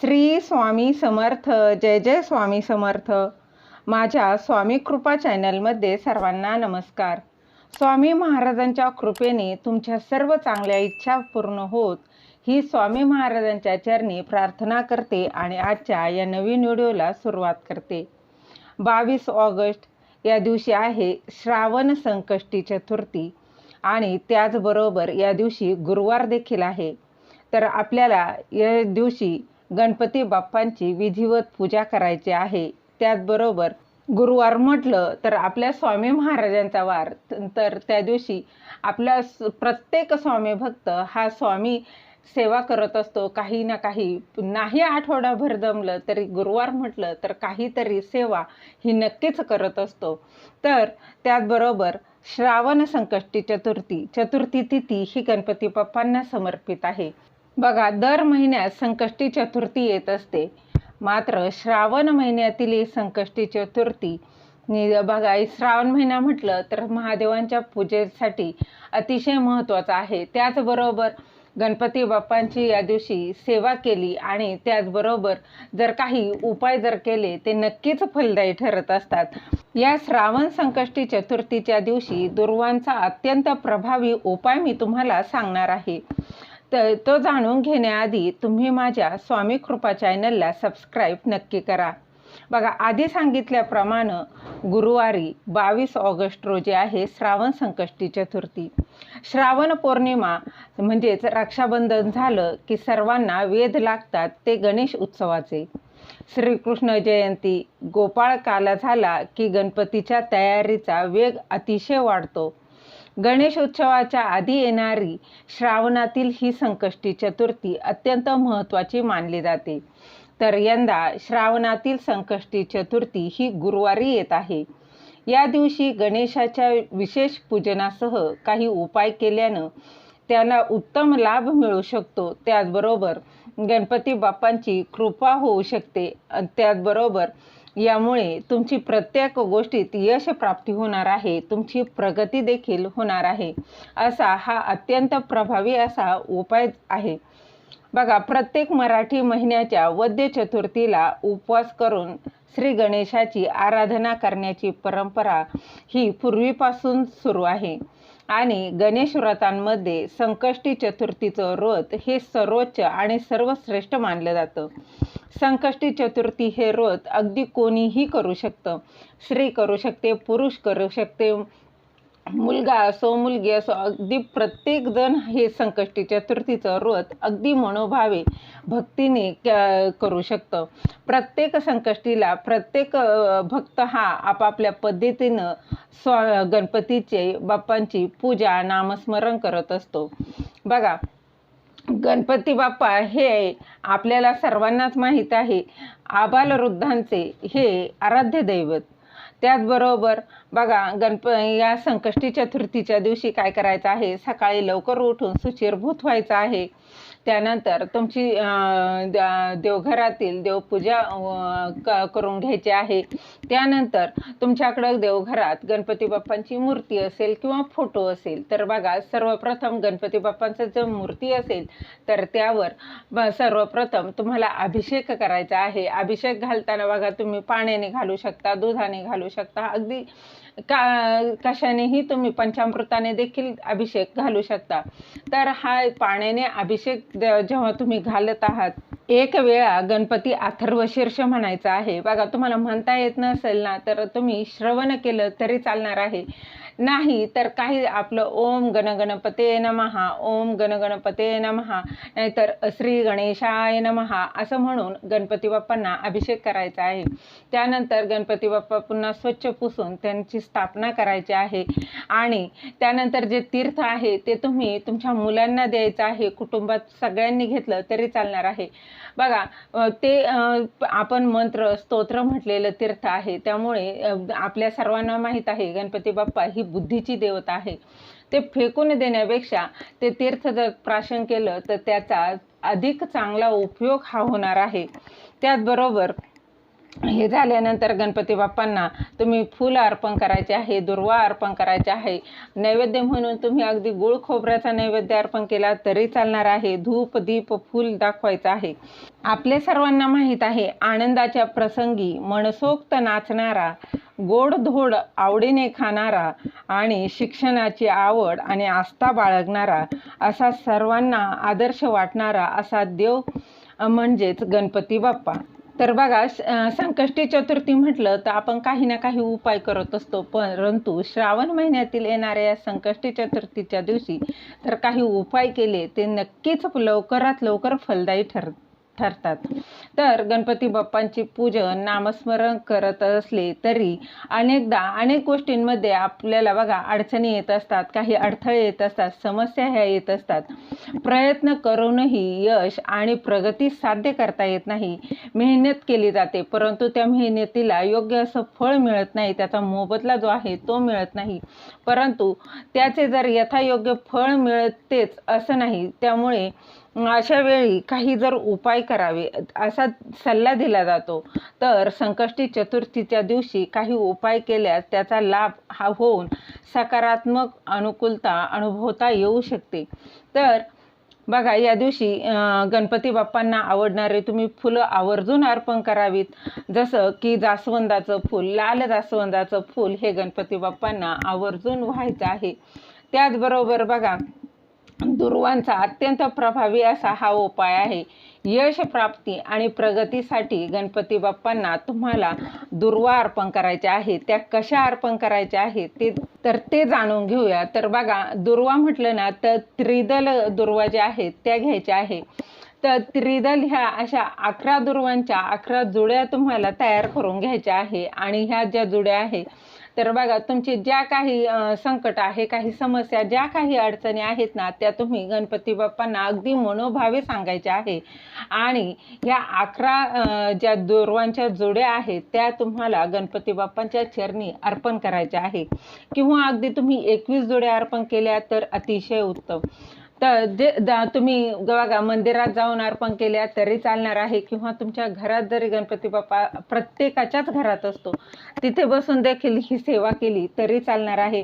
श्री स्वामी समर्थ जय जय स्वामी समर्थ. माझ्या स्वामी कृपा चॅनलमध्ये सर्वांना नमस्कार. स्वामी महाराजांच्या कृपेने तुमच्या सर्व चांगल्या इच्छा पूर्ण होत ही स्वामी महाराजांच्या चरणी प्रार्थना करते आणि आजच्या या नवीन व्हिडिओला सुरुवात करते. बावीस ऑगस्ट या दिवशी आहे श्रावण संकष्टी चतुर्थी आणि त्याचबरोबर या दिवशी गुरुवार देखील आहे. तर आपल्याला या दिवशी गणपती बाप्पांची विधिवत पूजा करायची आहे. त्याचबरोबर गुरुवार म्हटलं तर आपल्या स्वामी महाराजांचा वार. तर त्या दिवशी आपला प्रत्येक स्वामी भक्त हा स्वामी सेवा करत असतो. काही ना काही नाही आठवडाभर जमलं तरी गुरुवार म्हटलं तर काहीतरी सेवा ही नक्कीच करत असतो. तर त्याचबरोबर श्रावण संकष्टी चतुर्थी. चतुर्थी तिथी ही गणपती बाप्पांना समर्पित आहे. बघा दर महिन्यात संकष्टी चतुर्थी येत असते. मात्र श्रावण महिन्यातील ही संकष्टी चतुर्थी बघा श्रावण महिना म्हटलं तर महादेवांच्या पूजेसाठी अतिशय महत्त्वाचा आहे. त्याचबरोबर गणपती बाप्पांची या दिवशी सेवा केली आणि त्याचबरोबर जर काही उपाय जर केले ते नक्कीच फलदायी ठरत असतात. या श्रावण संकष्टी चतुर्थीच्या दिवशी दुर्वांचा अत्यंत प्रभावी उपाय मी तुम्हाला सांगणार आहे. तर तो जाणून घेण्याआधी तुम्ही माझ्या स्वामी कृपा चॅनलला सबस्क्राईब नक्की करा. बघा आधी सांगितल्याप्रमाणे गुरुवारी बावीस ऑगस्ट रोजी आहे श्रावण संकष्टी चतुर्थी. श्रावण पौर्णिमा म्हणजेच रक्षाबंधन झालं की सर्वांना वेध लागतात ते गणेश उत्सवाचे. श्रीकृष्ण जयंती गोपाळ काला झाला की गणपतीच्या तयारीचा वेग अतिशय वाढतो. गणेश उत्सवाच्या आधी येणारी श्रावणातील ही संकष्टी चतुर्थी अत्यंत महत्त्वाची मानली जाते. तर यंदा श्रावणातील संकष्टी चतुर्थी ही गुरुवारी येत आहे. या दिवशी गणेशाच्या विशेष पूजनासह काही उपाय केल्यानं त्याला उत्तम लाभ मिळू शकतो. त्याचबरोबर गणपती बाप्पांची कृपा होऊ शकते. त्याचबरोबर यामुळे तुमची प्रत्येक गोष्टीत यश प्राप्ती होणार आहे. तुमची प्रगती देखील होणार आहे. असा हा अत्यंत प्रभावी असा उपाय आहे. बघा प्रत्येक मराठी महिन्याच्या वद्य चतुर्थीला उपवास करून श्री गणेशाची आराधना करण्याची परंपरा ही पूर्वीपासून सुरू आहे. आणि गणेश व्रतांमध्ये संकष्टी चतुर्थीचं व्रत हे सर्वोच्च आणि सर्वश्रेष्ठ मानलं जातं. संकष्टी चतुर्थी हे व्रत अगदी कोणीही करू शकतं. स्त्री करू शकते पुरुष करू शकते मुलगा असो मुलगी असो अगदी प्रत्येकजण हे संकष्टी चतुर्थीचं व्रत अगदी मनोभावे भक्तीने करू शकतं. प्रत्येक संकष्टीला प्रत्येक भक्त हा आपापल्या पद्धतीनं स्व गणपतीचे बाप्पांची पूजा नामस्मरण करत असतो. बघा गणपती बाप्पा हे आपल्याला सर्वांनाच माहीत आहे. आबालवृद्धांचे हे आराध्य दैवत. त्याचबरोबर बघा गणप या संकष्टी चतुर्थीच्या दिवशी काय करायचं आहे? सकाळी लवकर उठून सुचिरभूत व्हायचं आहे. त्यानंतर तुमची द- देवघरातील देवपूजा क करून घ्यायची आहे. त्यानंतर तुमच्याकडं देवघरात गणपती बाप्पांची मूर्ती असेल किंवा फोटो असेल तर बघा सर्वप्रथम गणपती बाप्पांचं जर मूर्ती असेल तर त्यावर ब- सर्वप्रथम तुम्हाला अभिषेक करायचा आहे. अभिषेक घालताना बघा तुम्ही पाण्याने घालू शकता दुधाने घालू शकता. अगदी का कशानेही तुम्ही पंचामृताने देखील अभिषेक घालू शकता. तर हा पाण्याने अभिषेक जेव्हा तुम्ही घालत आहात एक वेळा गणपती अथर्वशीर्ष म्हणायचा आहे. बघा तुम्हाला म्हणता येत नसेल ना तर तुम्ही श्रवण केलं तरी चालणार आहे. नाही तर काही आपलं ओम गणगणपते नमहा ओम गणगणपते नमहा नाहीतर श्री गणेशाय नमहा असं म्हणून गणपती बाप्पांना अभिषेक करायचा आहे. त्यानंतर गणपती बाप्पा पुन्हा स्वच्छ पुसून त्यांची स्थापना करायची आहे. आणि त्यानंतर जे तीर्थ आहे ते तुम्ही तुमच्या मुलांना द्यायचं आहे. कुटुंबात सगळ्यांनी घेतलं तरी चालणार आहे. बघा ते आपण मंत्र स्तोत्र म्हटलेलं तीर्थ आहे. त्यामुळे आपल्या सर्वांना माहीत आहे गणपती बाप्पा ही बुद्धीची देवता आहे. ते फेकून देण्यापेक्षा ते तीर्थ जर प्राशन केलं तर त्याचा अधिक चांगला उपयोग हा होणार आहे. त्याचबरोबर हे झाल्यानंतर गणपती बाप्पांना तुम्ही फुलं अर्पण करायचे आहे दुर्वा अर्पण करायचे आहे. नैवेद्य म्हणून तुम्ही अगदी गुळ खोबऱ्याचा नैवेद्य अर्पण केला तरी चालणार आहे. धूप दीप फूल दाखवायचं आहे. आपले सर्वांना माहीत आहे आनंदाच्या प्रसंगी मनसोक्त नाचणारा गोडधोड आवडीने खाणारा आणि शिक्षणाची आवड आणि आस्था बाळगणारा असा सर्वांना आदर्श वाटणारा असा देव म्हणजेच गणपती बाप्पा. तर बघा संकष्टी चतुर्थी म्हटलं तर आपण काही ना काही उपाय करत असतो. परंतु श्रावण महिन्यातील येणाऱ्या या संकष्टी चतुर्थीच्या दिवशी तर काही उपाय केले ते नक्कीच लवकरात लवकर फलदायी ठर ठरतात. तर गणपती बाप्पांची पूजन नामस्मरण करत असले तरी अनेकदा अनेक गोष्टींमध्ये आपल्याला बघा अडचणी येत असतात काही अडथळे येत असतात समस्या ह्या येत असतात. प्रयत्न करूनही यश आणि प्रगती साध्य करता येत नाही. मेहनत केली जाते परंतु त्या मेहनतीला योग्य असं फळ मिळत नाही त्याचा मोबदला जो आहे तो मिळत नाही. परंतु त्याचे जर यथायोग्य फळ मिळतेच असं नाही त्यामुळे अशा वेळी काही जर उपाय करावे असा सल्ला दिला जातो तर संकष्टी चतुर्थीच्या दिवशी काही उपाय केल्यास त्याचा लाभ हा होऊन सकारात्मक अनुकूलता अनुभवता येऊ शकते. तर बघा या दिवशी गणपती बाप्पांना आवडणारे तुम्ही फुलं आवर्जून अर्पण करावीत. जसं की जास्वंदाचं फूल लाल जास्वंदाचं फूल हे गणपती बाप्पांना आवर्जून व्हायचं आहे. त्याचबरोबर बघा दुर्वांचा अत्यंत प्रभावी असा हा उपाय आहे. यश प्राप्ती आणि प्रगतीसाठी गणपती बाप्पांना तुम्हाला दुर्वा अर्पण करायच्या आहे. त्या कशा अर्पण करायच्या आहेत ते तर ते जाणून घेऊया. तर बघा दुर्वा म्हटलं ना तर त्रिदल दुर्वा ज्या आहेत त्या घ्यायच्या आहे. तर त्रिदल ह्या अशा अकरा दुर्वांच्या अकरा जुड्या तुम्हाला तयार करून घ्यायच्या आहे. आणि ह्या ज्या जुड्या आहेत तर बघा तुमची ज्या काही संकट आहे काही समस्या ज्या काही अडचणी आहेत ना त्या तुम्ही गणपती बाप्पांना अगदी मनोभावे सांगायच्या आहे. आणि ह्या अकरा ज्या दुर्वांच्या जोड्या आहेत त्या तुम्हाला गणपती बाप्पांच्या चरणी अर्पण करायच्या आहे. किंवा अगदी तुम्ही एकवीस जोड्या अर्पण केल्या तर अतिशय उत्तम. तर जे तुम्ही बघा मंदिरात जाऊन अर्पण केल्या तरी चालणार आहे किंवा तुमच्या घरात जरी गणपती बाप्पा प्रत्येकाच्याच घरात असतो तिथे बसून देखील ही सेवा केली तरी चालणार आहे.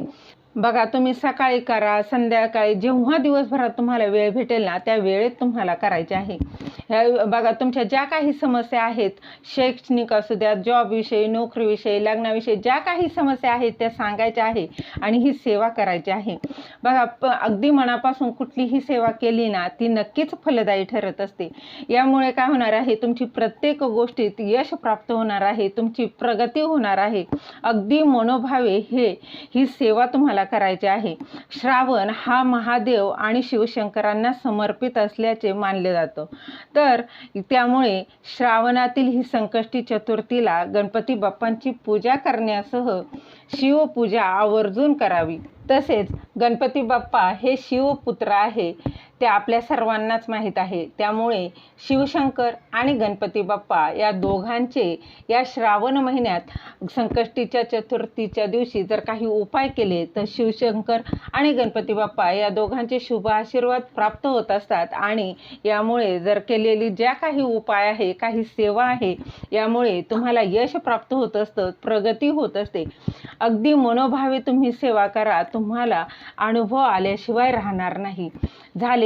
बघा तुम्ही सकाळी करा संध्याकाळी जेव्हा दिवसभरात तुम्हाला वेळ भेटेल ना त्या वेळेत तुम्हाला करायचे आहे. ह्या बघा तुमच्या ज्या काही समस्या आहेत शैक्षणिक असू द्या जॉबविषयी नोकरीविषयी लग्नाविषयी ज्या काही समस्या आहेत त्या सांगायच्या आहे आणि ही सेवा करायची आहे. बघा प अगदी मनापासून कुठलीही सेवा केली ना ती नक्कीच फलदायी ठरत असते. यामुळे काय होणार आहे तुमची प्रत्येक गोष्टीत यश प्राप्त होणार आहे तुमची प्रगती होणार आहे. अगदी मनोभावे हे ही सेवा तुम्हाला करायचे आहे. श्रावण हा महादेव आणि शिवशंकरांना समर्पित असल्याचे मानले जातं. तर त्यामुळे श्रावणातील ही संकष्टी चतुर्थीला गणपती बाप्पांची पूजा करण्यासह शिवपूजा आवर्जून करावी. तसेच गणपती बाप्पा हे शिवपुत्र आहे. ते आपल्या सर्वांनाच माहीत आहे. त्यामुळे शिवशंकर आणि गणपती बाप्पा या दोघांचे या श्रावण महिन्यात संकष्टीच्या चतुर्थीच्या दिवशी जर काही उपाय केले तर शिवशंकर आणि गणपती बाप्पा या दोघांचे शुभ आशीर्वाद प्राप्त होत असतात. आणि यामुळे जर केलेली ज्या काही उपाय आहे काही सेवा आहे यामुळे तुम्हाला यश प्राप्त होत असतं प्रगती होत असते. अगदी मनोभावे तुम्ही सेवा करा तुम्हाला अनुभव आल्याशिवाय राहणार नाही. झाले